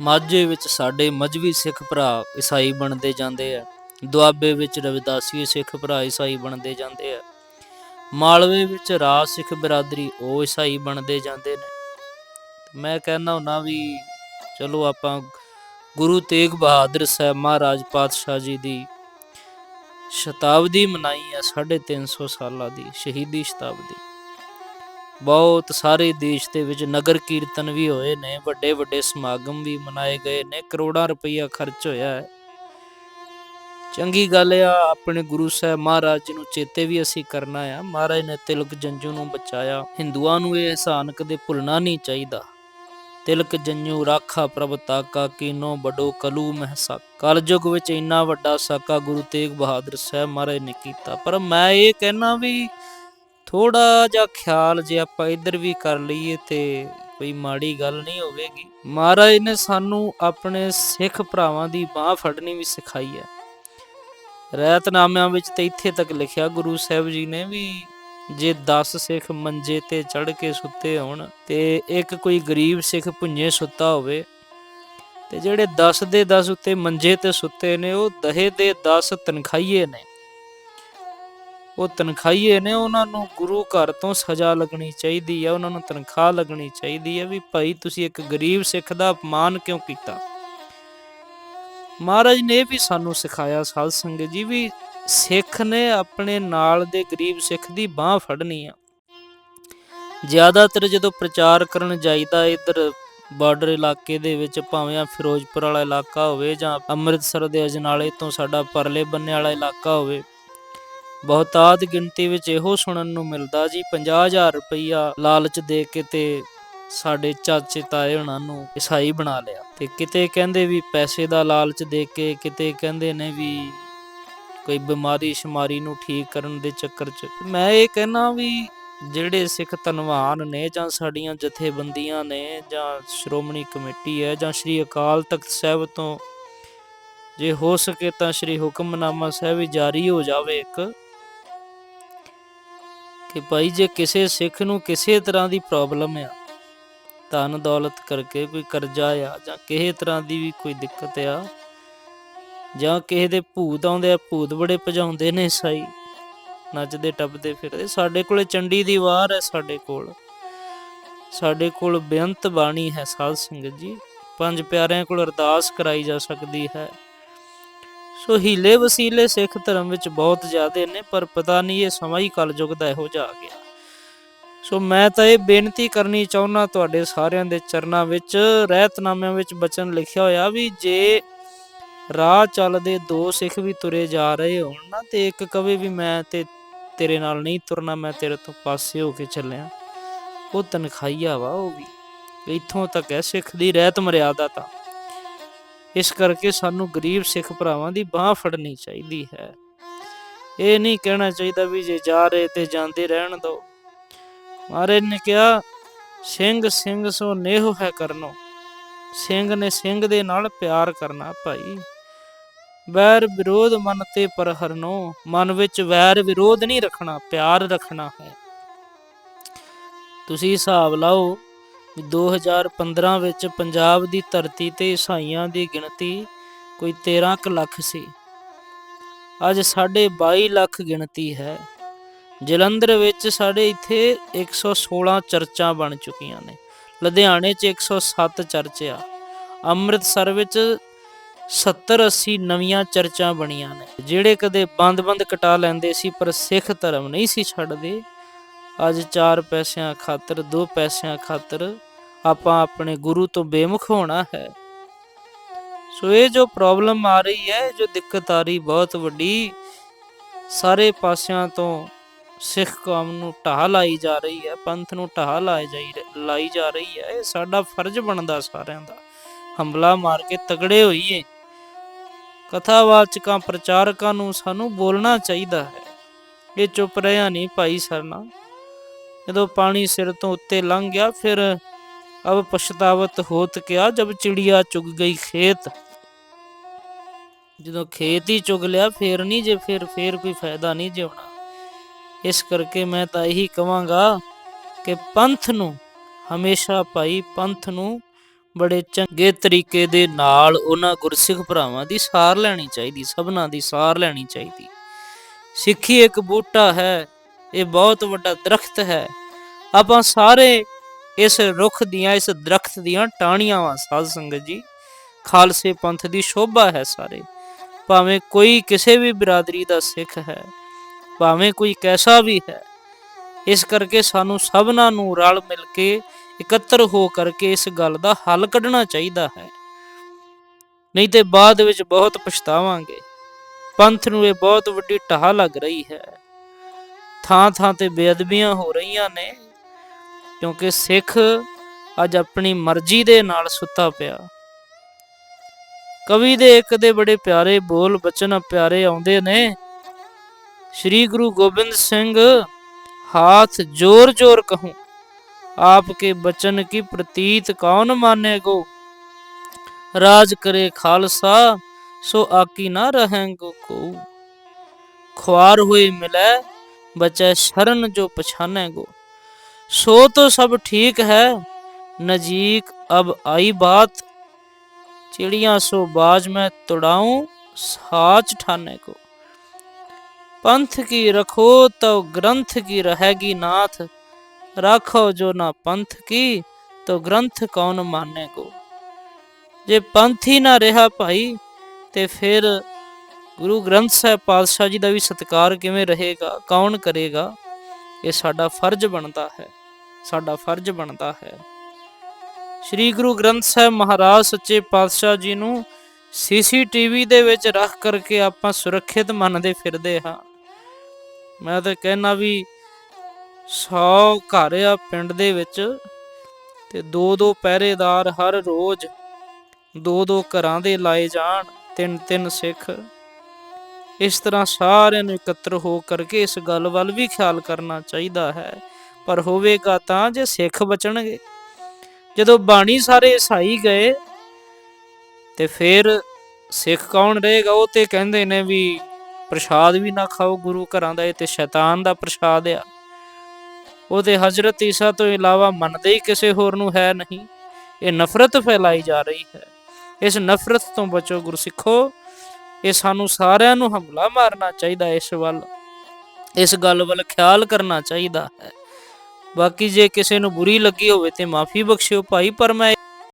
ਮਾਝੇ ਵਿੱਚ ਸਾਡੇ ਮਜਵੀ ਸਿੱਖ ਭਰਾ ਈਸਾਈ ਬਣਦੇ ਜਾਂਦੇ ਆ। ਦੁਆਬੇ ਵਿੱਚ ਰਵਿਦਾਸੀ ਸਿੱਖ ਭਰਾ ਈਸਾਈ ਬਣਦੇ ਜਾਂਦੇ ਆ। ਮਾਲਵੇ ਵਿੱਚ ਰਾਜ ਸਿੱਖ ਬਰਾਦਰੀ ਉਹ ਈਸਾਈ ਬਣਦੇ ਜਾਂਦੇ ਨੇ। ਮੈਂ ਕਹਿੰਦਾ ਹੁੰਨਾ ਵੀ ਚਲੋ ਆਪਾਂ ਗੁਰੂ ਤੇਗ ਬਹਾਦਰ ਸਾਹਿਬ ਮਹਾਰਾਜ ਪਾਤਸ਼ਾਹ ਜੀ ਦੀ ਸ਼ਤਾਬਦੀ ਮਨਾਈ ਆ 350 ਸਾਲਾਂ ਦੀ, ਸ਼ਹੀਦੀ ਸ਼ਤਾਬਦੀ। ਬਹੁਤ ਸਾਰੇ ਦੇਸ਼ ਦੇ ਵਿੱਚ ਨਗਰ ਕੀਰਤਨ ਵੀ ਹੋਏ ਨੇ, ਵੱਡੇ ਵੱਡੇ ਸਮਾਗਮ ਵੀ ਮਨਾਏ ਗਏ ਨੇ, ਕਰੋੜਾਂ ਰੁਪਈਆ ਖਰਚ ਹੋਇਆ ਹੈ। ਚੰਗੀ ਗੱਲ ਆ, ਆਪਣੇ ਗੁਰੂ ਸਾਹਿਬ ਮਹਾਰਾਜ ਜੀ ਨੂੰ ਚੇਤੇ ਵੀ ਅਸੀਂ ਕਰਨਾ ਆ, ਮਹਾਰਾਜ ਨੇ ਤਿਲਕ ਜੰਜੂ ਨੂੰ ਬਚਾਇਆ, ਹਿੰਦੂਆਂ ਨੂੰ ਇਹ ਇਹਸਾਨ ਕਦੇ ਭੁੱਲਣਾ ਨਹੀਂ ਚਾਹੀਦਾ। ਤਿਲਕ ਜੰਜੂ, ਰਾਖਾ ਪ੍ਰਭ ਤਾਕਾ ਕੀਨੋ ਬਡੋ ਕਲੂ ਮਹਿਸਾ ਕਲਯੁਗ ਵਿੱਚ ਇੰਨਾ ਵੱਡਾ ਸਾਕਾ ਗੁਰੂ ਤੇਗ ਬਹਾਦਰ ਸਾਹਿਬ ਮਹਾਰਾਜ ਨੇ ਕੀਤਾ। ਪਰ ਮੈਂ ਇਹ ਕਹਿਣਾ ਵੀ ਥੋੜਾ ਜਿਹਾ ਖਿਆਲ ਜੇ ਆਪਾਂ ਇੱਧਰ ਵੀ ਕਰ ਲਈਏ ਤੇ ਕੋਈ ਮਾੜੀ ਗੱਲ ਨਹੀਂ ਹੋਵੇਗੀ। ਮਹਾਰਾਜ ਨੇ ਸਾਨੂੰ ਆਪਣੇ ਸਿੱਖ ਭਰਾਵਾਂ ਦੀ ਬਾਹ ਫੜਨੀ ਵੀ ਸਿਖਾਈ ਹੈ। ਰਹਿਤਨਾਮਿਆਂ ਵਿੱਚ ਤੇ ਇੱਥੇ ਤੱਕ ਲਿਖਿਆ ਗੁਰੂ ਸਾਹਿਬ ਜੀ ਨੇ ਵੀ ਜੇ 10 ਸਿੱਖ ਮੰਜੇ ਤੇ ਚੜ ਕੇ ਸੁੱਤੇ ਹੋਣ ਤੇ ਇੱਕ ਕੋਈ ਗਰੀਬ ਸਿੱਖ ਭੁੰਜੇ ਸੁੱਤਾ ਹੋਵੇ ਤੇ ਜਿਹੜੇ 10 ਦੇ 10 ਉੱਤੇ ਮੰਜੇ ਤੇ ਸੁੱਤੇ ਨੇ ਉਹ ਦਹੇ ਦੇ 10 ਤਨਖਾਹੀਏ ਨੇ। ਉਹ ਤਨਖਾਹੀਏ ਨੇ, ਉਹਨਾਂ ਨੂੰ ਗੁਰੂ ਘਰ ਤੋਂ ਸਜ਼ਾ ਲੱਗਣੀ ਚਾਹੀਦੀ ਹੈ ਉਹਨਾਂ ਨੂੰ ਤਨਖਾਹ ਲੱਗਣੀ ਚਾਹੀਦੀ ਹੈ ਵੀ ਭਾਈ ਤੁਸੀਂ ਇੱਕ ਗਰੀਬ ਸਿੱਖ ਦਾ ਅਪਮਾਨ ਕਿਉਂ ਕੀਤਾ? ਮਹਾਰਾਜ ਨੇ ਇਹ ਵੀ ਸਾਨੂੰ ਸਿਖਾਇਆ ਸਾਧ ਸੰਗਤ ਜੀ ਵੀ ਸਿੱਖ ਨੇ ਆਪਣੇ ਨਾਲ ਦੇ ਗਰੀਬ ਸਿੱਖ ਦੀ ਬਾਹ ਫੜਨੀ ਆ। ਜ਼ਿਆਦਾਤਰ ਜਦੋਂ ਪ੍ਰਚਾਰ ਕਰਨ ਜਾਈਦਾ ਇੱਧਰ ਬਾਰਡਰ ਇਲਾਕੇ ਦੇ ਵਿੱਚ, ਭਾਵੇਂ ਆ ਫਿਰੋਜ਼ਪੁਰ ਵਾਲਾ ਇਲਾਕਾ ਹੋਵੇ ਜਾਂ ਅੰਮ੍ਰਿਤਸਰ ਦੇ ਅਜਨਾਲੇ ਤੋਂ ਸਾਡਾ ਪਰਲੇ ਬੰਨੇ ਵਾਲਾ ਇਲਾਕਾ ਹੋਵੇ ਬਹੁਤਾਤ ਗਿਣਤੀ ਵਿੱਚ ਇਹੋ ਸੁਣਨ ਨੂੰ ਮਿਲਦਾ ਜੀ 50000 ਰੁਪਈਆ ਲਾਲਚ ਦੇ ਕੇ ਤੇ ਸਾਡੇ ਚਾਚੇ ਤਾਏ ਉਹਨਾਂ ਨੂੰ ਈਸਾਈ ਬਣਾ ਲਿਆ। ਤੇ ਕਿਤੇ ਕਹਿੰਦੇ ਵੀ ਪੈਸੇ ਦਾ ਲਾਲਚ ਦੇ ਕੇ, ਕਿਤੇ ਕਹਿੰਦੇ ਨੇ ਵੀ ਕੋਈ ਬਿਮਾਰੀ ਸ਼ਮਾਰੀ ਨੂੰ ਠੀਕ ਕਰਨ ਦੇ ਚੱਕਰ 'ਚ। ਮੈਂ ਇਹ ਕਹਿਣਾ ਵੀ ਜਿਹੜੇ ਸਿੱਖ ਧਨਵਾਨ ਨੇ ਜਾਂ ਸਾਡੀਆਂ ਜਥੇਬੰਦੀਆਂ ਨੇ ਜਾਂ ਸ਼੍ਰੋਮਣੀ ਕਮੇਟੀ ਹੈ ਜਾਂ ਸ਼੍ਰੀ ਅਕਾਲ ਤਖਤ ਸਾਹਿਬ ਤੋਂ, ਜੇ ਹੋ ਸਕੇ ਤਾਂ ਸ਼੍ਰੀ ਹੁਕਮਨਾਮਾ ਸਾਹਿਬ ਵੀ ਜਾਰੀ ਹੋ ਜਾਵੇ ਇੱਕ। ਕਿ ਭਾਈ ਜੇ ਕਿਸੇ ਸਿੱਖ ਨੂੰ ਕਿਸੇ ਤਰ੍ਹਾਂ ਦੀ ਪ੍ਰੋਬਲਮ ਆ ਧਨ ਦੌਲਤ ਕਰਕੇ ਕੋਈ ਕਰਜ਼ਾ ਆ ਜਾਂ ਕਿਸੇ ਤਰ੍ਹਾਂ ਦੀ ਵੀ ਕੋਈ ਦਿੱਕਤ ਆ, ਜਾਂ ਕਿਸੇ ਦੇ ਭੂਤ ਆਉਂਦੇ ਆ, ਭੂਤ ਬੜੇ ਭਜਾਉਂਦੇ ਨੇ ਸਾਈ, ਨੱਚਦੇ, ਟੱਪਦੇ ਫਿਰਦੇ, ਸਾਡੇ ਕੋਲੇ ਚੰਡੀ ਦੀ ਵਾਰ ਹੈ ਸਾਡੇ ਕੋਲ। ਸਾਡੇ ਕੋਲ ਬੇਅੰਤ ਬਾਣੀ ਹੈ ਸਾਧ ਸੰਗਤ ਜੀ, ਪੰਜ ਪਿਆਰਿਆਂ ਕੋਲ ਅਰਦਾਸ ਕਰਾਈ ਜਾ ਸਕਦੀ ਹੈ। ਸੋ ਹੀਲੇ ਵਸੀਲੇ ਸਿੱਖ ਧਰਮ ਵਿੱਚ ਬਹੁਤ ਜ਼ਿਆਦੇ ਨੇ, ਪਰ ਪਤਾ ਨਹੀਂ ਇਹ ਸਮਾਂ ਹੀ ਕਲਯੁਗ ਦਾ ਇਹੋ ਜਿਹਾ ਆ ਗਿਆ। ਸੋ ਮੈਂ ਤਾਂ ਇਹ ਬੇਨਤੀ ਕਰਨੀ ਚਾਹੁੰਦਾ ਤੁਹਾਡੇ ਸਾਰਿਆਂ ਦੇ ਚਰਨਾਂ ਵਿੱਚ, ਰਹਿਤਨਾਮਿਆਂ ਵਿੱਚ ਬਚਨ ਲਿਖਿਆ ਹੋਇਆ ਵੀ ਜੇ ਰਾਹ ਚੱਲਦੇ ਦੋ ਸਿੱਖ ਵੀ ਤੁਰੇ ਜਾ ਰਹੇ ਹੋਣ ਨਾ, ਤੇ ਇੱਕ ਕਵੇ ਵੀ ਮੈਂ ਤੇ ਤੇਰੇ ਨਾਲ ਨਹੀਂ ਤੁਰਨਾ, ਮੈਂ ਤੇਰੇ ਤੋਂ ਪਾਸੇ ਹੋ ਕੇ ਚੱਲਿਆ। ਉਹ ਤਨਖਾਹੀਆ ਵਾ ਉਹ ਵੀ। ਇੱਥੋਂ ਤੱਕ ਹੈ ਸਿੱਖ ਦੀ ਰਹਿਤ ਮਰਿਆਦਾ ਤਾਂ। ਇਸ ਕਰਕੇ ਸਾਨੂੰ ਗਰੀਬ ਸਿੱਖ ਭਰਾਵਾਂ ਦੀ ਬਾਹ ਫੜਨੀ ਚਾਹੀਦੀ ਹੈ। ਇਹ ਨਹੀਂ ਕਹਿਣਾ ਚਾਹੀਦਾ ਵੀ ਜੇ ਜਾ ਰਹੇ ਤੇ ਜਾਂਦੇ ਰਹਿਣ ਦਿਓ ਮਹਾਰਾਜ ਨੇ ਕਿਹਾ, ਸਿੰਘ ਸਿੰਘ, ਸੋ ਨੇਹ ਹੈ ਕਰਨੋ। ਸਿੰਘ ਨੇ ਸਿੰਘ ਦੇ ਨਾਲ ਪਿਆਰ ਕਰਨਾ ਭਾਈ। ਵੈਰ ਵਿਰੋਧ ਮਨ ਤੇ ਪਰਹਰਨੋ। ਮਨ ਵਿੱਚ ਵੈਰ ਵਿਰੋਧ ਨਹੀਂ ਰੱਖਣਾ, ਪਿਆਰ ਰੱਖਣਾ ਹੈ। ਤੁਸੀਂ ਹਿਸਾਬ ਲਾਓ 2015 ਵਿੱਚ ਪੰਜਾਬ ਦੀ ਧਰਤੀ ਤੇ ਈਸਾਈਆਂ ਦੀ ਗਿਣਤੀ ਕੋਈ 13 ਕੁ ਲੱਖ ਸੀ। ਅੱਜ ਸਾਡੇ 22 ਲੱਖ ਗਿਣਤੀ ਹੈ। ਜਲੰਧਰ ਵਿੱਚ ਸਾਡੇ ਇੱਥੇ 116 ਚਰਚਾਂ ਬਣ ਚੁੱਕੀਆਂ ਨੇ। ਲੁਧਿਆਣੇ 'ਚ 107 ਚਰਚ ਆ ਅੰਮ੍ਰਿਤਸਰ ਵਿੱਚ 70 80 ਨਵੀਆਂ ਚਰਚਾਂ ਬਣੀਆਂ ਨੇ। ਜਿਹੜੇ ਕਦੇ ਬੰਦ-ਬੰਦ ਕਟਾ ਲੈਂਦੇ ਸੀ, ਪਰ ਸਿੱਖ ਧਰਮ ਨਹੀਂ ਸੀ ਛੱਡਦੇ। ਅੱਜ 4 ਪੈਸਿਆਂ ਖਾਤਰ 2 ਪੈਸਿਆਂ ਖਾਤਰ ਆਪਾਂ ਆਪਣੇ ਗੁਰੂ ਤੋਂ ਬੇਮੁਖ ਹੋਣਾ ਹੈ। ਸੋ ਇਹ ਜੋ ਪ੍ਰੋਬਲਮ ਆ ਰਹੀ ਹੈ, ਜੋ ਦਿੱਕਤ ਆ ਰਹੀ ਬਹੁਤ ਵੱਡੀ ਸਾਰੇ ਪਾਸਿਆਂ ਤੋਂ ਸਿੱਖ ਕੌਮ ਨੂੰ ਢਾਹ ਲਾਈ ਜਾ ਰਹੀ ਹੈ, ਪੰਥ ਨੂੰ ਢਾਹ ਲਾਈ ਜਾਈ ਲਾਈ ਜਾ ਰਹੀ ਹੈ, ਇਹ ਸਾਡਾ ਫਰਜ਼ ਬਣਦਾ ਸਾਰਿਆਂ ਦਾ। ਹਮਲਾ ਮਾਰ ਕੇ ਤਗੜੇ ਹੋਈਏ। ਕਥਾਵਾਚਕਾਂ, ਪ੍ਰਚਾਰਕਾਂ ਨੂੰ ਸਾਨੂੰ ਬੋਲਣਾ ਚਾਹੀਦਾ ਹੈ। ਇਹ ਚੁੱਪ ਰਹਿਆ ਨਹੀਂ ਭਾਈ ਸਰਨਾ। ਜਦੋਂ ਪਾਣੀ ਸਿਰ ਤੋਂ ਉੱਤੇ ਲੰਘ ਗਿਆ, ਫਿਰ ਅਬ ਪਛਤਾਵਤ ਹੋਤ ਕਿਆ ਜਬ ਚਿੜੀਆ ਚੁਗ ਗਈ ਖੇਤ? ਜਦੋਂ ਖੇਤ ਹੀ ਚੁਗ ਲਿਆ, ਫੇਰ ਨਹੀਂ ਜੇ ਫਿਰ, ਫੇਰ ਕੋਈ ਫਾਇਦਾ ਨਹੀਂ ਜੇ ਇਸ ਕਰਕੇ ਮੈਂ ਤਾਂ ਇਹੀ ਕਵਾਂਗਾ ਕਿ ਪੰਥ ਨੂੰ, ਹਮੇਸ਼ਾ ਭਾਈ ਪੰਥ ਨੂੰ ਬੜੇ ਚੰਗੇ ਤਰੀਕੇ ਦੇ ਨਾਲ ਉਹਨਾਂ ਗੁਰਸਿੱਖ ਭਰਾਵਾਂ ਦੀ ਸਾਰ ਲੈਣੀ ਚਾਹੀਦੀ, ਸਭਨਾਂ ਦੀ ਸਾਰ ਲੈਣੀ ਚਾਹੀਦੀ। ਸਿੱਖੀ ਇੱਕ ਬੂਟਾ ਹੈ, ਇਹ ਬਹੁਤ ਵੱਡਾ ਦਰਖਤ ਹੈ। ਆਪਾਂ ਸਾਰੇ ਇਸ ਰੁੱਖ ਦੀਆਂ, ਇਸ ਦਰਖਤ ਦੀਆਂ ਟਾਹਣੀਆਂ ਵਾ ਸਾਧ ਸੰਗਤ ਜੀ। ਖਾਲਸੇ ਪੰਥ ਦੀ ਸ਼ੋਭਾ ਹੈ ਸਾਰੇ। ਭਾਵੇਂ ਕੋਈ ਕਿਸੇ ਵੀ ਬਰਾਦਰੀ ਦਾ ਸਿੱਖ ਹੈ, ਭਾਵੇਂ ਕੋਈ ਕੈਸਾ ਵੀ ਹੈ, ਇਸ ਕਰਕੇ ਸਾਨੂੰ ਸਭਨਾਂ ਨੂੰ ਰਲ ਮਿਲ ਕੇ ਇਕੱਤਰ ਹੋ ਕਰਕੇ ਇਸ ਗੱਲ ਦਾ ਹੱਲ ਕੱਢਣਾ ਚਾਹੀਦਾ ਹੈ। ਨਹੀਂ ਤੇ ਬਾਅਦ ਵਿੱਚ ਬਹੁਤ ਪਛਤਾਵਾਂਗੇ। ਪੰਥ ਨੂੰ ਇਹ ਬਹੁਤ ਵੱਡੀ ਟਾਹ ਲੱਗ ਰਹੀ ਹੈ। ਥਾਂ ਥਾਂ ਤੇ ਬੇਅਦਬੀਆਂ ਹੋ ਰਹੀਆਂ ਨੇ। ਕਿਉਂਕਿ ਸਿੱਖ ਅੱਜ ਆਪਣੀ ਮਰਜ਼ੀ ਦੇ ਨਾਲ ਸੁੱਤਾ ਪਿਆ ਕਵੀ ਦੇ ਇੱਕ ਦੇ ਬੜੇ ਪਿਆਰੇ ਬੋਲ ਬਚਨ ਪਿਆਰੇ ਆਉਂਦੇ ਨੇ ਸ੍ਰੀ ਗੁਰੂ ਗੋਬਿੰਦ ਸਿੰਘ हाथ जोर जोर कहूं आपके बचन की प्रतीत कौन माने गो राज करे खालसा सो आकी ना रहेंगो को ख्वार हुए मिले बचे शरण जो पछाने गो सो तो सब ठीक है नजीक अब आई बात चिड़िया सो बाज में तुड़ाऊं साच ठाने को पंथ की रखो तो ग्रंथ की रहेगी नाथ राखो जो ना पंथ की तो ग्रंथ कौन माने को ਜੇ ਪੰਥ ਹੀ ਨਾ ਰਿਹਾ ਭਾਈ ਤੇ ਫਿਰ ਗੁਰੂ ਗ੍ਰੰਥ ਸਾਹਿਬ ਪਾਤਸ਼ਾਹ ਜੀ ਦਾ ਵੀ ਸਤਿਕਾਰ ਕਿਵੇਂ ਰਹੇਗਾ ਕੌਣ ਕਰੇਗਾ ਇਹ ਸਾਡਾ ਫਰਜ਼ ਬਣਦਾ ਹੈ ਸਾਡਾ ਫਰਜ਼ ਬਣਦਾ ਹੈ। ਸ੍ਰੀ ਗੁਰੂ ਗ੍ਰੰਥ ਸਾਹਿਬ ਮਹਾਰਾਜ ਸੱਚੇ ਪਾਤਸ਼ਾਹ ਜੀ ਨੂੰ ਸੀਸੀਟੀਵੀ ਦੇ ਵਿੱਚ ਰੱਖ ਕਰਕੇ ਆਪਾਂ ਸੁਰੱਖਿਅਤ ਮੰਨਦੇ ਫਿਰਦੇ ਹਾਂ। ਮੈਂ ਤਾਂ ਕਹਿਣਾ ਵੀ 100 ਘਰ ਆ ਪਿੰਡ ਦੇ ਵਿੱਚ ਤੇ ਦੋ ਦੋ ਪਹਿਰੇਦਾਰ ਹਰ ਰੋਜ਼ ਦੋ ਦੋ ਘਰਾਂ ਦੇ ਲਾਏ ਜਾਣ ਤਿੰਨ ਤਿੰਨ ਸਿੱਖ। ਇਸ ਤਰ੍ਹਾਂ ਸਾਰਿਆਂ ਨੂੰ ਇਕੱਤਰ ਹੋ ਕਰਕੇ ਇਸ ਗੱਲ ਵੱਲ ਵੀ ਖਿਆਲ ਕਰਨਾ ਚਾਹੀਦਾ ਹੈ। ਪਰ ਹੋਵੇਗਾ ਤਾਂ ਜੇ ਸਿੱਖ ਬਚਣਗੇ। ਜਦੋਂ ਬਾਣੀ ਸਾਰੇ ਈਸਾਈ ਗਏ, ਤੇ ਫਿਰ ਸਿੱਖ ਕੌਣ ਰਹੇਗਾ? ਉਹ ਤੇ ਕਹਿੰਦੇ ਨੇ ਵੀ ਪ੍ਰਸ਼ਾਦ ਵੀ ਨਾ ਖਾਓ, ਗੁਰੂ ਘਰਾਂ ਦਾ ਇਹ ਤੇ ਸ਼ੈਤਾਨ ਦਾ ਪ੍ਰਸ਼ਾਦ ਆ। ਉਹ ਤੇ ਹਜ਼ਰਤ ਈਸਾ ਤੋਂ ਇਲਾਵਾ ਮੰਨਦੇ ਹੀ ਕਿਸੇ ਹੋਰ ਨੂੰ ਹੈ ਨਹੀਂ। ਇਹ ਨਫ਼ਰਤ ਫੈਲਾਈ ਜਾ ਰਹੀ ਹੈ। ਇਸ ਨਫ਼ਰਤ ਤੋਂ ਬਚੋ ਗੁਰਸਿੱਖੋ। ਇਹ ਸਾਨੂੰ ਸਾਰਿਆਂ ਨੂੰ ਹਮਲਾ ਮਾਰਨਾ ਚਾਹੀਦਾ ਇਸ ਵੱਲ। ਇਸ ਗੱਲ ਵੱਲ ਖਿਆਲ ਕਰਨਾ ਚਾਹੀਦਾ ਹੈ। ਬਾਕੀ ਜੇ ਕਿਸੇ ਨੂੰ ਬੁਰੀ ਲੱਗੀ ਹੋਵੇ ਤੇ ਮਾਫੀ ਬਖਸ਼ਿਓ ਭਾਈ ਪਰ ਮੈਂ